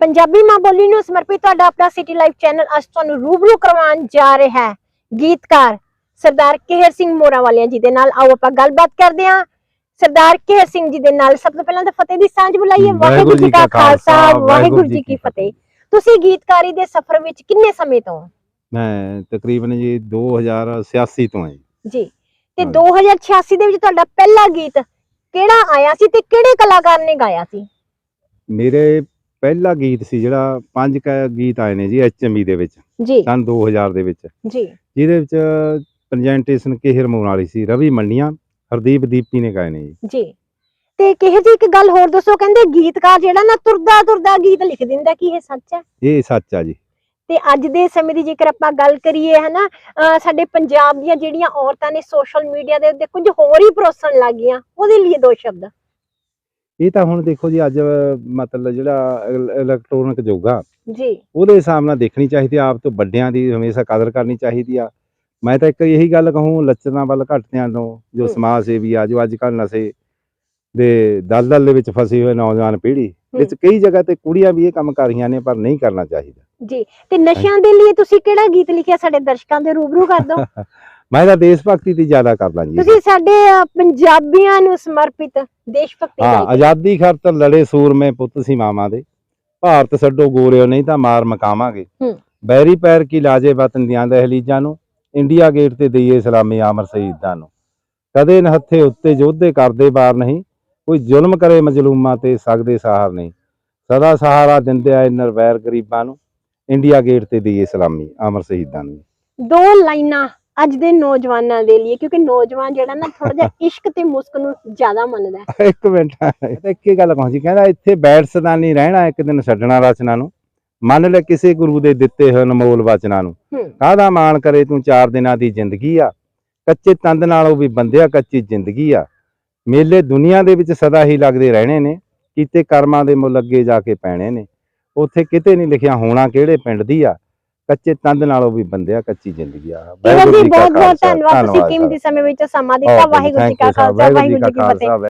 ਪੰਜਾਬੀ ਮਾਂ ਬੋਲੀ ਨੂੰ ਸਮਰਪਿਤ ਤੁਹਾਡਾ ਆਪਣਾ ਸਿਟੀ ਲਾਈਫ ਚੈਨਲ ਅੱਜ ਤੁਹਾਨੂੰ ਰੂਬਰੂ ਕਰਵਾਉਣ ਜਾ ਰਿਹਾ ਹੈ। ਗੀਤਕਾਰ ਸਰਦਾਰ ਕਿਹਰ ਸਿੰਘ ਮੋਰਾ ਵਾਲਿਆਂ ਜੀ ਦੇ ਨਾਲ ਆਓ ਆਪਾਂ ਗੱਲਬਾਤ ਕਰਦੇ ਹਾਂ। ਸਰਦਾਰ ਕਿਹਰ ਸਿੰਘ ਜੀ ਦੇ ਨਾਲ ਸਭ ਤੋਂ ਪਹਿਲਾਂ ਤਾਂ ਫਤਿਹ ਦੀ ਸਾਂਝ ਬੁਲਾਈਏ। ਵਾਹਿਗੁਰੂ ਜੀ ਕਾ ਖਾਲਸਾ ਵਾਹਿਗੁਰੂ ਜੀ ਕੀ ਫਤਿਹ। ਤੁਸੀਂ ਗੀਤਕਾਰੀ ਦੇ ਸਫ਼ਰ ਵਿੱਚ ਕਿੰਨੇ ਸਮੇਂ ਤੋਂ? ਮੈਂ ਤਕਰੀਬਨ ਜੀ 2086 ਤੋਂ ਹਾਂ ਜੀ। ਤੇ ਹਾਂ। 2086 ਦੇ ਵਿੱਚ ਤੁਹਾਡਾ ਪਹਿਲਾ ਗੀਤ ਕਿਹੜਾ ਆਇਆ ਸੀ ਤੇ ਕਿਹੜੇ ਕਲਾਕਾਰ ਨੇ ਗਾਇਆ ਸੀ? ਮੇਰੇ ਪਹਿਲਾ ਗੀਤ ਸੀ ਜਿਹੜਾ ਪੰਜ ਕ ਗੀਤ ਆਏ ਨੇ ਜੀ ਐਚਐਮਈ ਦੇ ਵਿੱਚ ਜੀ। ਸਨ 2000 ਦੇ ਵਿੱਚ। ਜੀ। ਜਿਹਦੇ ਵਿੱਚ ਪ੍ਰੈਜੈਂਟੇਸ਼ਨ ਕਿਹਰ ਵਾਲੀ ਸੀ ਰਵੀ ਮੰਡੀਆਂ ਹਰਦੀਪ ਦੀਪੀ ਨੇ ਗਾਏ ਨੇ ਜੀ। ਜੀ। ਤੇ ਕਿਹੇ ਜੀ ਇੱਕ ਗੱਲ ਹੋਰ ਦੱਸੋ ਕਹਿੰਦੇ ਗੀਤਕਾਰ ਜਿਹੜਾ ਨਾ ਤੁਰਦਾ ਤੁਰਦਾ ਗੀਤ ਲਿਖ ਦਿੰਦਾ ਕੀ ਇਹ ਸੱਚ ਹੈ ਇਹ ਸੱਚ ਆ ਜੀ। ਤੇ ਅੱਜ ਦੇ ਸਮੇਂ ਦੀ ਜੇਕਰ ਆਪਾਂ ਗੱਲ ਕਰੀਏ ਹਨਾ ਸਾਡੇ ਪੰਜਾਬ ਦੀਆਂ ਜਿਹੜੀਆਂ ਔਰਤਾਂ ਨੇ ਸੋਸ਼ਲ ਮੀਡੀਆ ਦੇ ਉੱਤੇ ਕੁਝ ਹੋਰ ਹੀ ਪਰੋਸਣ ਲੱਗ ਗਈਆਂ ਉਹਦੇ ਲਈ ਦੋ ਸ਼ਬਦ। ਇਹ ਤਾਂ ਹੁਣ ਦੇਖੋ ਜੀ ਅੱਜ ਮਤਲਬ ਜਿਹੜਾ ਇਲੈਕਟ੍ਰੋਨਿਕ ਆ ਜੀ। ਉਹਦੇ ਹਿਸਾਬ ਨਾਲ ਦੇਖਣੀ ਚਾਹੀਦੀ ਆਪ ਤੋਂ ਵੱਡਿਆਂ ਦੀ ਹਮੇਸ਼ਾ ਕਦਰ ਕਰਨੀ ਚਾਹੀਦੀ ਆ। ਮੈਂ ਤਾਂ ਇੱਕ ਇਹੀ ਗੱਲ ਕਹੂੰ ਲੱਚਰਾਂ ਵੱਲ ਘਟਦਿਆਂ ਤੋਂ ਜੋ। ਸਮਾਜ ਸੇਵੀ ਆ ਜੋ ਅੱਜ ਕੱਲ ਨਸ਼ੇ ਦੇ ਦਲਦਲ ਦੇ ਵਿੱਚ ਫਸੀ ਹੋਏ ਨੌਜਵਾਨ ਪੀੜ੍ਹੀ ਵਿੱਚ ਕਈ ਜਗ੍ਹਾ ਤੇ ਕੁੜੀਆਂ ਵੀ ਇਹ ਕੰਮ ਕਰ ਰਹੀਆਂ ਨੇ ਪਰ ਨਹੀਂ ਕਰਨਾ ਚਾਹੀਦਾ। ਜੀ ਤੇ ਨਸ਼ਿਆਂ ਦੇ ਲਈ ਤੁਸੀਂ ਕਿਹੜਾ ਗੀਤ ਲਿਖਿਆ ਸਾਡੇ ਦਰਸ਼ਕਾਂ ਦੇ ਰੂਬਰੂ ਕਰ ਦਿਓ? ਮੈਂ ਤਾਂ ਦੇਸ਼ ਭਗਤੀ ਦੀ ਜ਼ਿਆਦਾ ਕਰਦਾ ਜੀ। ਤੁਸੀਂ ਸਾਡੇ ਪੰਜਾਬੀਆਂ ਨੂੰ ਸਮਰਪਿਤ ਦੇਸ਼ ਭਗਤੀ ਹਾਂ ਗਾਇਕੀ ਆਜ਼ਾਦੀ ਖਾਤਰ ਲੜੇ ਸੂਰਮੇ ਪੁੱਤ ਸੀ ਮਾਵਾਂ ਦੇ। ਭਾਰਤ ਛੱਡੋ ਗੋਰਿਓ ਨਹੀਂ ਤਾਂ ਮਾਰ ਮਕਾਵਾਂਗੇ। ਹੂੰ। ਬੈਰੀ ਪੈਰ ਕੀ ਲਾਜੇ ਵਤਨ ਦੀਆਂ ਦਹਲੀਜਾਂ ਨੂੰ? ਇੰਡੀਆ ਗੇਟ ਤੇ ਦਈਏ ਸਲਾਮੀ ਆਮਰ ਸ਼ਹੀਦਾਂ ਨੂੰ। ਕਦੇ ਨਹੱਥੇ ਉੱਤੇ ਯੋਧੇ ਕਰਦੇ ਬਾਰ ਨਹੀਂ। ਕੋਈ ਜ਼ੁਲਮ ਕਰੇ ਮਜਲੂਮਾਂ ਤੇ ਸਗਦੇ ਸਹਾਰ ਨਹੀਂ। ਸਦਾ ਸਹਾਰਾ ਦਿੰਦੇ ਆਏ ਨਰਵੈਰ ਗਰੀਬਾਂ ਨੂੰ। ਇੰਡੀਆ ਗੇਟ ਤੇ ਦਈਏ ਸਲਾਮੀ ਆਮਰ ਸ਼ਹੀਦਾਂ ਨੂੰ। ਦੋ ਲਾਈਨਾਂ ਅੱਜ ਦੇ ਨੌਜਵਾਨਾਂ ਦੇ ਲਈ ਕਿਉਂਕਿ ਨੌਜਵਾਨ ਜਿਹੜਾ ਨਾ ਥੋੜਾ ਜਿਹਾ ਇਸ਼ਕ ਤੇ ਮੁਸਕ ਨੂੰ ਜ਼ਿਆਦਾ ਮੰਨਦਾ ਹੈ। ਇੱਕ ਮਿੰਟ ਇਹ ਇੱਕ ਹੀ ਗੱਲ ਕਹਾਂ ਜੀ ਕਹਿੰਦਾ ਇੱਥੇ ਬੈਠ ਸਦਾ ਨਹੀਂ ਰਹਿਣਾ ਇੱਕ ਦਿਨ ਛੱਡਣਾ ਰਚਨਾ ਨੂੰ। ਮੰਨ ਲੈ ਕਿਸੇ ਗੁਰੂ ਦੇ ਦਿੱਤੇ ਹੋਏ ਅਨਮੋਲ ਵਚਨਾਂ ਨੂੰ। ਕਾਹਦਾ ਮਾਣ ਕਰੇ ਤੂੰ ਚਾਰ ਦਿਨਾਂ ਦੀ ਜ਼ਿੰਦਗੀ ਆ? ਕੱਚੇ ਤੰਦ ਨਾਲੋਂ ਵੀ ਬੰਦਿਆ ਕੱਚੀ ਜ਼ਿੰਦਗੀ ਆ। ਮੇਲੇ ਦੁਨੀਆ ਦੇ ਵਿੱਚ ਸਦਾ ਹੀ ਲੱਗਦੇ ਰਹਿਣੇ ਨੇ ਕੀਤੇ ਕਰਮਾਂ ਦੇ ਮੁੱਲ ਅੱਗੇ ਜਾ ਕੇ ਪੈਣੇ ਨੇ। ਉੱਥੇ ਕਿਤੇ ਨਹੀਂ ਲਿਖਿਆ ਹੋਣਾ ਕਿਹੜੇ ਪਿੰਡ ਦੀ ਆ। ਕੱਚੇ ਤੰਦ ਨਾਲੋਂ ਵੀ ਬੰਦਿਆ ਕੱਚੀ ਜ਼ਿੰਦਗੀ ਆ। ਵਾਹਿਗੁਰੂ ਜੀ ਬਹੁਤ ਬਹੁਤ ਧੰਨਵਾਦ। ਤੁਸੀਂ ਕੀਮਤੀ ਸਮੇਂ ਵਿੱਚ ਸਮਾਂ। ਦਿੱਤਾ। ਵਾਹਿਗੁਰੂ ਜੀ ਕਾ. ਖਾਲਸਾ ਵਾਹਿਗੁਰੂ ਜੀ ਕੀ ਫਤਿਹ।